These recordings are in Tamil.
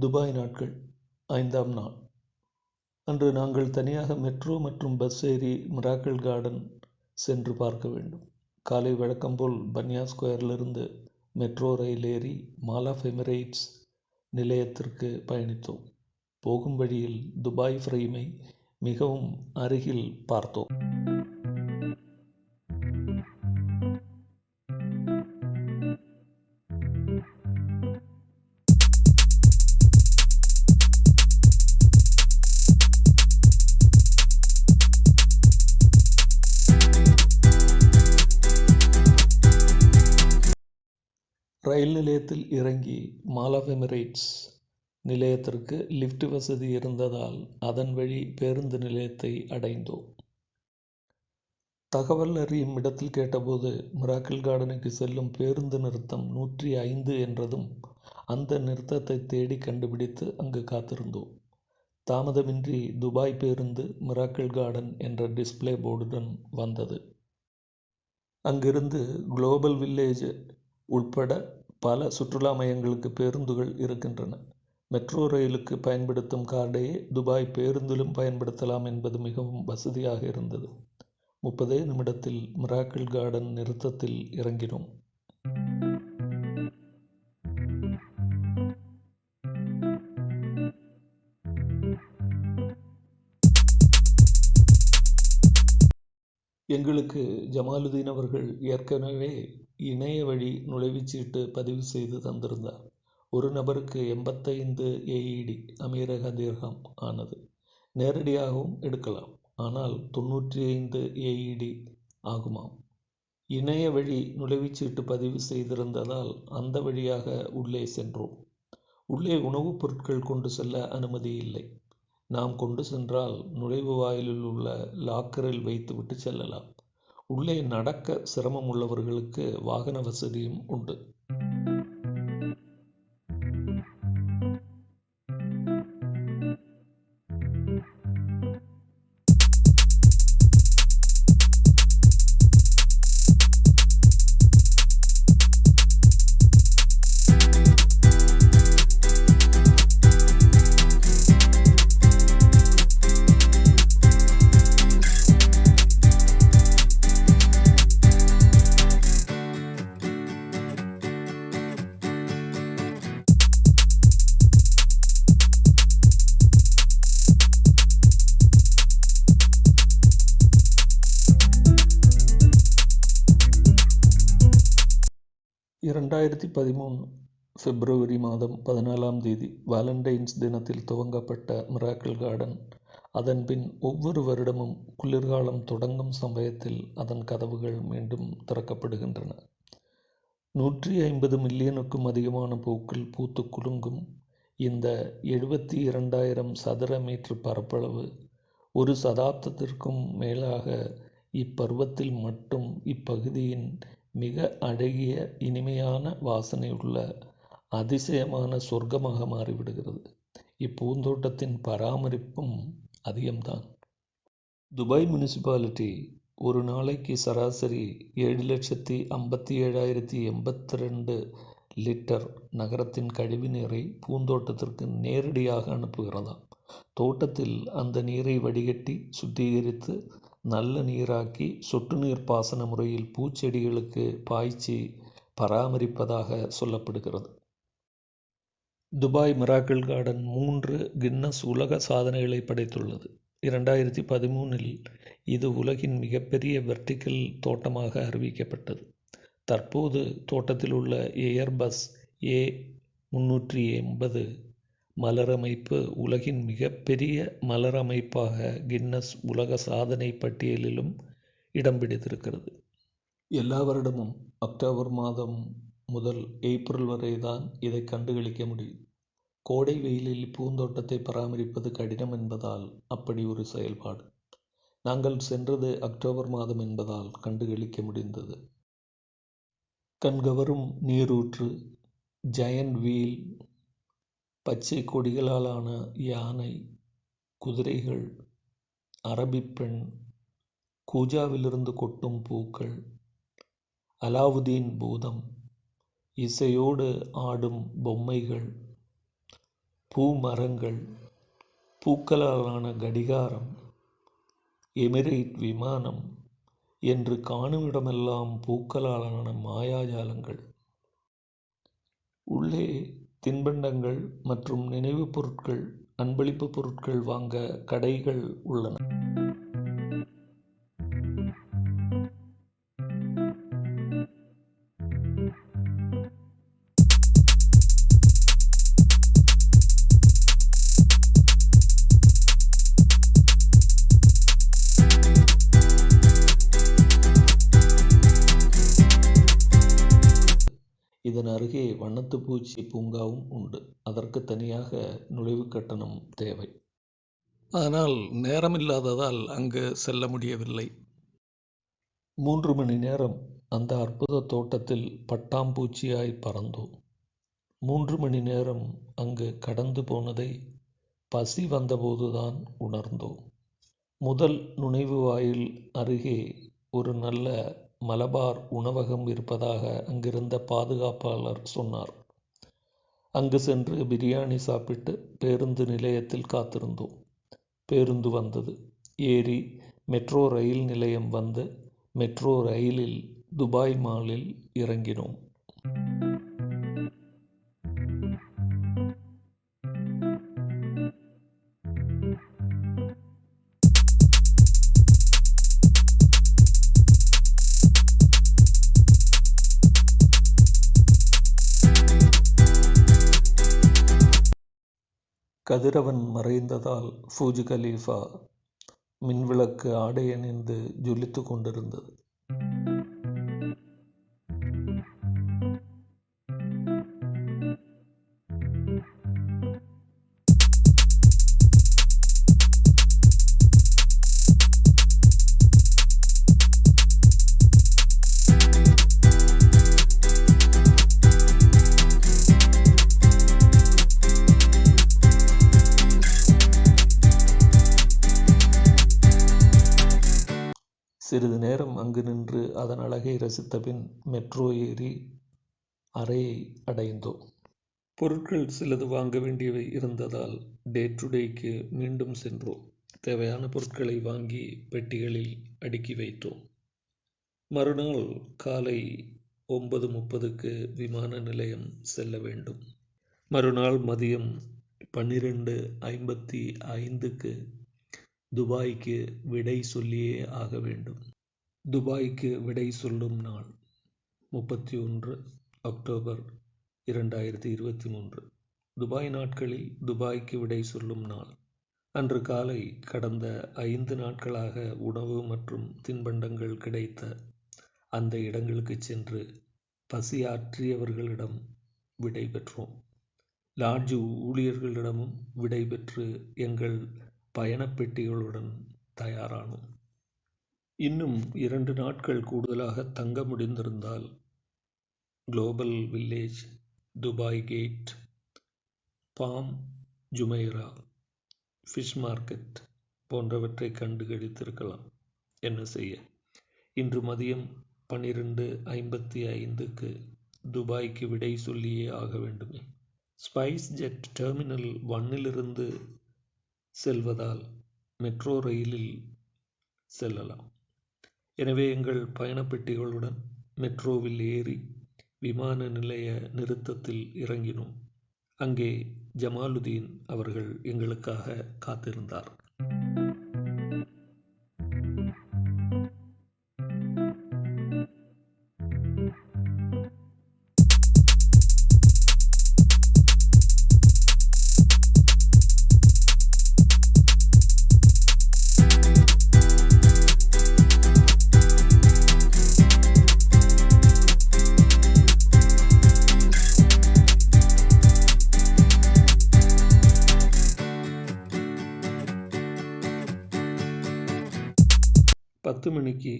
துபாய் நாட்கள் ஐந்தாம் நாள். அன்று நாங்கள் தனியாக மெட்ரோ மற்றும் பஸ் ஏறி மிராக்கிள் கார்டன் சென்று பார்க்க வேண்டும். காலை வழக்கம்போல் பன்யா ஸ்கொயரிலிருந்து மெட்ரோ ரயில் ஏறி மால் ஆஃப் எமிரேட்ஸ் நிலையத்திற்கு பயணித்தோம். போகும் வழியில் துபாய் ஃப்ரேமை மிகவும் அருகில் பார்த்தோம். இறங்கி மால் ஆஃப் எமிரேட்ஸ் நிலையத்திற்கு லிஃப்ட் வசதி இருந்ததால் அதன் வழி பேருந்து நிலையத்தை அடைந்தோம். தகவல் அறியும் இடத்தில் கேட்டபோது மிராக்கிள் கார்டனுக்கு செல்லும் பேருந்து நிறுத்தம் நூற்றி ஐந்து என்றதும் அந்த நிறுத்தத்தை தேடி கண்டுபிடித்து அங்கு காத்திருந்தோம். தாமதமின்றி துபாய் பேருந்து மிராக்கிள் கார்டன் என்ற டிஸ்பிளே போர்டுடன் வந்தது. அங்கிருந்து குளோபல் வில்லேஜ் உட்பட பல சுற்றுலா மையங்களுக்கு பேருந்துகள் இருக்கின்றன. மெட்ரோ ரயிலுக்கு பயன்படுத்தும் கார்டையே துபாய் பேருந்திலும் பயன்படுத்தலாம் என்பது மிகவும் வசதியாக இருந்தது. முப்பதே நிமிடத்தில் மிராக்கிள் கார்டன் நிறுத்தத்தில் இறங்கினோம். எங்களுக்கு ஜமாலுதீன் அவர்கள் ஏற்கனவே இணைய வழி நுழைவுச்சீட்டு பதிவு செய்து தந்திருந்தார். ஒரு நபருக்கு எண்பத்தைந்து ஏஇடி அமீரக தீர்கம் ஆனது. நேரடியாகவும் எடுக்கலாம். ஆனால் தொண்ணூற்றி ஐந்து ஏஇடி ஆகுமாம். இணைய வழி நுழைவுச்சீட்டு பதிவு செய்திருந்ததால் அந்த வழியாக உள்ளே சென்றோம். உள்ளே உணவுப் பொருட்கள் கொண்டு செல்ல அனுமதி இல்லை. நாம் கொண்டு சென்றால் நுழைவு வாயிலில் உள்ள லாக்கரில் வைத்துவிட்டு செல்லலாம். உள்ளே நடக்க சிரமம் உள்ளவர்களுக்கு வாகன வசதியும் உண்டு. இரண்டாயிரத்தி பதிமூணு பிப்ரவரி மாதம் பதினாலாம் தேதி வாலண்டைன்ஸ் தினத்தில் துவங்கப்பட்ட மிராக்கிள் கார்டன் அதன்பின் ஒவ்வொரு வருடமும் குளிர்காலம் தொடங்கும் சமயத்தில் அதன் கதவுகள் மீண்டும் திறக்கப்படுகின்றன. நூற்றி ஐம்பது மில்லியனுக்கும் அதிகமான பூக்கள் பூத்து குலுங்கும். இந்த எழுபத்தி இரண்டாயிரம் சதுர மீட்டர் பரப்பளவு ஒரு சதாப்தத்திற்கும் மேலாக இப்பருவத்தில் மட்டும் இப்பகுதியின் மிக அழகிய இனிமையான வாசனையுள்ள அதிசயமான சொர்க்கமாக மாறிவிடுகிறது. இப்பூந்தோட்டத்தின் பராமரிப்பும் அதிகம்தான். துபாய் முனிசிபாலிட்டி ஒரு நாளைக்கு சராசரி ஏழு லட்சத்தி ஐம்பத்தி ஏழாயிரத்தி எண்பத்தி ரெண்டு லிட்டர் நகரத்தின் கழிவு நீரை பூந்தோட்டத்திற்கு நேரடியாக அனுப்புகிறதாம். தோட்டத்தில் அந்த நீரை வடிகட்டி சுத்திகரித்து நல்ல நீராக்கி சொட்டு நீர் பாசன முறையில் பூச்செடிகளுக்கு பாய்ச்சி பராமரிப்பதாக சொல்லப்படுகிறது. துபாய் மிராக்கிள் கார்டன் மூன்று கின்னஸ் உலக சாதனைகளை படைத்துள்ளது. இரண்டாயிரத்தி பதிமூணில் இது உலகின் மிகப்பெரிய வெர்டிக்கல் தோட்டமாக அறிவிக்கப்பட்டது. தற்போது தோட்டத்தில் உள்ள ஏர்பஸ் ஏ முன்னூற்றி எண்பது மலரமைப்பு உலகின் மிகப்பெரிய மலரமைப்பாக கின்னஸ் உலக சாதனை பட்டியலிலும் இடம் பிடித்திருக்கிறது. எல்லா வருடமும் அக்டோபர் மாதம் முதல் ஏப்ரல் வரை தான் இதை கண்டுகளிக்க முடியும். கோடை வெயிலில் பூந்தோட்டத்தை பராமரிப்பது கடினம் என்பதால் அப்படி ஒரு செயல்பாடு. நாங்கள் சென்றது அக்டோபர் மாதம் என்பதால் கண்டுகளிக்க முடிந்தது. கண்கவரும் நீரூற்று ஜயன் வீல் பச்சை கொடிகளாலான யானை குதிரைகள் அரபிப் பெண் கூஜாவிலிருந்து கொட்டும் பூக்கள் அலாவுதீன் பூதம் இசையோடு ஆடும் பொம்மைகள் பூமரங்கள் பூக்களாலான கடிகாரம் எமிரேட் விமானம் என்று காணுமிடமெல்லாம் பூக்களாலான மாயாஜாலங்கள். உள்ளே தின்பண்டங்கள் மற்றும் நினைவுப் பொருட்கள் அன்பளிப்புப் பொருட்கள் வாங்க கடைகள் உள்ளன. அருகே வண்ணத்து பூச்சி பூங்காவும் உண்டு. அதற்கு தனியாக நுழைவு கட்டணம் தேவை. ஆனால் நேரமில்லாததால் அங்கு செல்ல முடியவில்லை. மூன்று மணி நேரம் அந்த அற்புத தோட்டத்தில் பட்டாம்பூச்சியாய் பறந்தோம். மூன்று மணி நேரம் அங்கு கடந்து போனதை பசி வந்தபோதுதான் உணர்ந்தோம். முதல் நுழைவு வாயில் அருகே ஒரு நல்ல மலபார் உணவகம் இருப்பதாக அங்கிருந்த பாதுகாப்பாளர் சொன்னார். அங்கு சென்று பிரியாணி சாப்பிட்டு பேருந்து நிலையத்தில் காத்திருந்தோம். பேருந்து வந்தது. ஏறி மெட்ரோ ரயில் நிலையம் வந்து மெட்ரோ ரயிலில் துபாய் மாலில் இறங்கினோம். கதிரவன் மறைந்ததால் ஃபூஜ் கலீஃபா மின்விளக்கு ஆடையணிந்து ஜொலித்து கொண்டிருந்தது. நின்று அதன் அழகை ரசித்தபின் மெட்ரோ ஏறி அறையை அடைந்தோம் பொருட்கள் சிலது வாங்க வேண்டியவை இருந்ததால் டே டு டேக்கு மீண்டும் சென்றோம் தேவையான பொருட்களை வாங்கி பெட்டிகளில் அடுக்கி வைத்தோம் மறுநாள் காலை ஒன்பது முப்பதுக்கு விமான நிலையம் செல்ல வேண்டும். மறுநாள் மதியம் பன்னிரெண்டு ஐம்பத்தி ஐந்துக்கு துபாய்க்கு விடை சொல்லியே ஆக வேண்டும். துபாய்க்கு விடை சொல்லும் நாள் முப்பத்தி ஒன்று அக்டோபர் இரண்டாயிரத்தி இருபத்தி மூன்று. துபாய் நாட்களில் துபாய்க்கு விடை சொல்லும் நாள். அன்று காலை கடந்த ஐந்து நாட்களாக உணவு மற்றும் தின்பண்டங்கள் கிடைத்த அந்த இடங்களுக்கு சென்று பசியாற்றியவர்களிடம் விடை பெற்றோம். லாட்ஜ் ஊழியர்களிடமும் விடை பெற்று எங்கள் பயணப் பெட்டிகளுடன் தயாரானோம். இன்னும் இரண்டு நாட்கள் கூடுதலாக தங்க முடிந்திருந்தால் global village Dubai gate Palm Jumeirah fish market போன்றவற்றை கண்டு கழித்திருக்கலாம் என்ன செய்ய? இன்று மதியம் பன்னிரெண்டு ஐம்பத்தி ஐந்துக்கு துபாய்க்கு விடை சொல்லியே ஆக வேண்டுமே. ஸ்பைஸ் ஜெட் டெர்மினல் ஒன்னிலிருந்து செல்வதால் மெட்ரோ ரயிலில் செல்லலாம். எனவே எங்கள் பயணப்பெட்டிகளுடன் மெட்ரோவில் ஏறி விமான நிலைய நிறுத்தத்தில் இறங்கினோம். அங்கே ஜமாலுதீன் அவர்கள் எங்களுக்காக காத்திருந்தார். மணிக்கு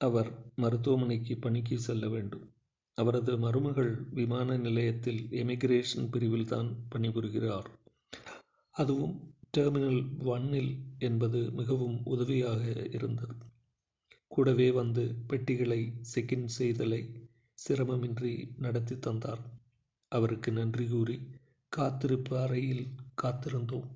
அவர் மருத்துவமனைக்கு பணிக்கு செல்ல வேண்டும். அவரது மருமகள் விமான நிலையத்தில் எமிகிரேஷன் பிரிவில்தான் பணிபுரிகிறார். அதுவும் டெர்மினல் ஒன்னில் என்பது மிகவும் உதவியாக இருந்தது. கூடவே வந்து பெட்டிகளை செக்கின் செய்தலை சிரமமின்றி நடத்தி தந்தார். அவருக்கு நன்றி கூறி காத்திருப்பு அறையில் காத்திருந்தோம்.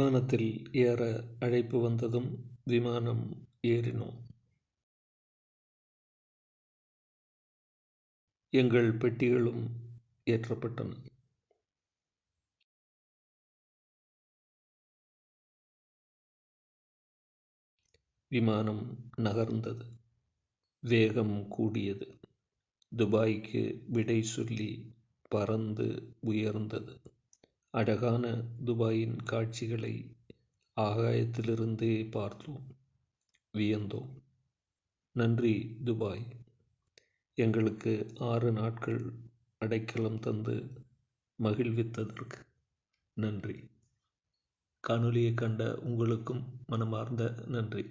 விமானத்தில் ஏற அழைப்பு வந்ததும் விமானம் ஏறினோம். எங்கள் பெட்டிகளும் ஏற்றப்பட்டன. விமானம் நகர்ந்தது. வேகம் கூடியது. துபாய்க்கு விடை சொல்லி பறந்து உயர்ந்தது. அழகான துபாயின் காட்சிகளை ஆகாயத்திலிருந்தே பார்த்தோம். வியந்தோம். நன்றி துபாய். எங்களுக்கு ஆறு நாட்கள் அடைக்கலம் தந்து மகிழ்வித்ததற்கு நன்றி. காணொலியை கண்ட உங்களுக்கும் மனமார்ந்த நன்றி.